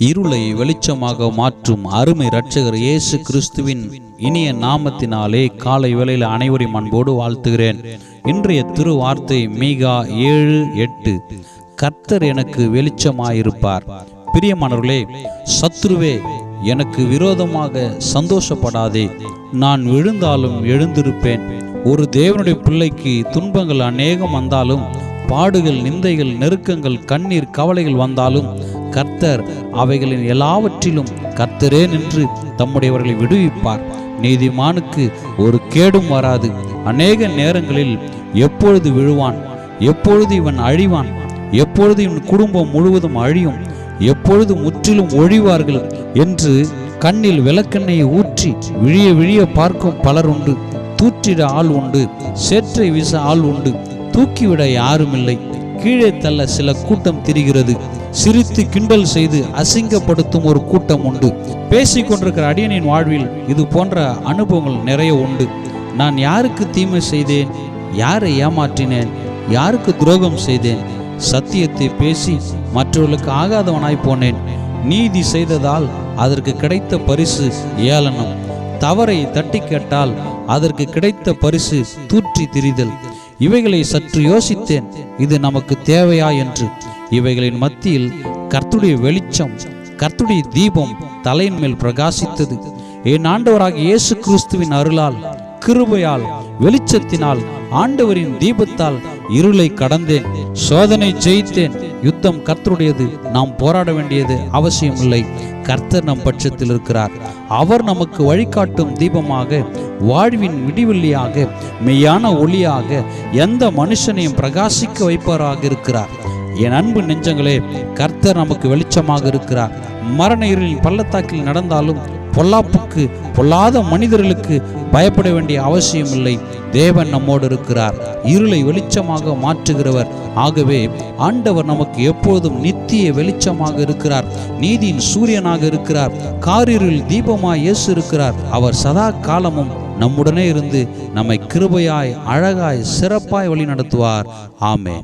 இருளை வெளிச்சமாக மாற்றும் அருமை இரட்சகர் இயேசு கிறிஸ்துவின் இனிய நாமத்தினாலே காலை வேளையில் அனைவரையும் அன்போடு வாழ்த்துகிறேன். இன்றைய திருவார்த்தை மீகா ஏழு எட்டு. கர்த்தர் எனக்கு வெளிச்சமாயிருப்பார். பிரியமானவர்களே சத்ருவே எனக்கு விரோதமாக சந்தோஷப்படாதே. நான் விழுந்தாலும் எழுந்திருப்பேன். ஒரு தேவனுடைய பிள்ளைக்கு துன்பங்கள் அநேகம் வந்தாலும் பாடுகள் நிந்தைகள் நெருக்கங்கள் கண்ணீர் கவலைகள் வந்தாலும் கர்த்தர் அவைகளின் எல்லாவற்றிலும் கர்த்தரே நின்று தம்முடையவர்களை விடுவிப்பார். நீதிமானுக்கு ஒரு கேடும் வராது. அநேக நேரங்களில் எப்பொழுது விழுவான்? எப்பொழுது இவன் அழிவான்? எப்பொழுது இவன் குடும்பம் முழுவதும் அழியும்? எப்பொழுது முற்றிலும் ஒழிவார்கள் என்று கண்ணில் விளக்கெண்ணெயை ஊற்றி விழிய விழிய பார்க்கும் பலர் உண்டு. தூற்றிட ஆள் உண்டு. சேற்றை வீச ஆள் உண்டு. தூக்கிவிட யாருமில்லை கீழே தள்ள சில கூட்டம் திரிகிறது. சிரித்து கிண்டல் செய்து அசிங்கப்படுத்தும் ஒரு கூட்டம் உண்டு. பேசிக் கொண்டிருக்கிற அடியனின் வாழ்வில் இது போன்ற அனுபவங்கள் நிறைய உண்டு. நான் யாருக்கு தீமை செய்தேன்? யாரை ஏமாற்றினேன்? யாருக்கு துரோகம் செய்தேன்? சத்தியத்தை பேசி மற்றவர்களுக்கு ஆகாதவனாய் போனேன். நீதி செய்ததால் அதற்கு கிடைத்த பரிசு ஏளனம். தவறை தட்டி கேட்டால் அதற்கு கிடைத்த பரிசு தூற்றி திரிதல். இவைகளை சற்று யோசித்தேன். இது நமக்கு தேவையா என்று. இவைகளின் மத்தியில் கர்த்துடைய வெளிச்சம் கர்த்துடைய தீபம் தலையின் மேல் பிரகாசித்தது. என் ஆண்டவராக இயேசு கிறிஸ்துவின் அருளால் கிருபையால் வெளிச்சத்தினால் ஆண்டவரின் தீபத்தால் இருளை கடந்தேன் சோதனை ஜெயித்தேன். யுத்தம் கர்த்தருடையது நாம் போராட வேண்டியது அவசியமில்லை. கர்த்தர் நம் பட்சத்தில் இருக்கிறார். அவர் நமக்கு வழிகாட்டும் தீபமாக வாழ்வின் விடிவெள்ளியாக மெய்யான ஒளியாக எந்த மனுஷனையும் பிரகாசிக்க வைப்பவராக இருக்கிறார். என் அன்பு நெஞ்சங்களே கர்த்தர் நமக்கு வெளிச்சமாக இருக்கிறார். மரண இருளின் பள்ளத்தாக்கில் நடந்தாலும் பொல்லாப்புக்கு பொல்லாத மனிதர்களுக்கு பயப்பட வேண்டிய அவசியமில்லை. தேவன் நம்மோடு இருக்கிறார். இருளை வெளிச்சமாக மாற்றுகிறவர். ஆகவே ஆண்டவர் நமக்கு எப்பொழுதும் நித்திய வெளிச்சமாக இருக்கிறார். நீதியின் சூரியனாக இருக்கிறார். காரிருள் தீபமாய் இயேசு இருக்கிறார். அவர் சதா காலமும் நம்முடனே இருந்து நம்மை கிருபையாய் அழகாய் சிறப்பாய் வழி நடத்துவார் ஆமே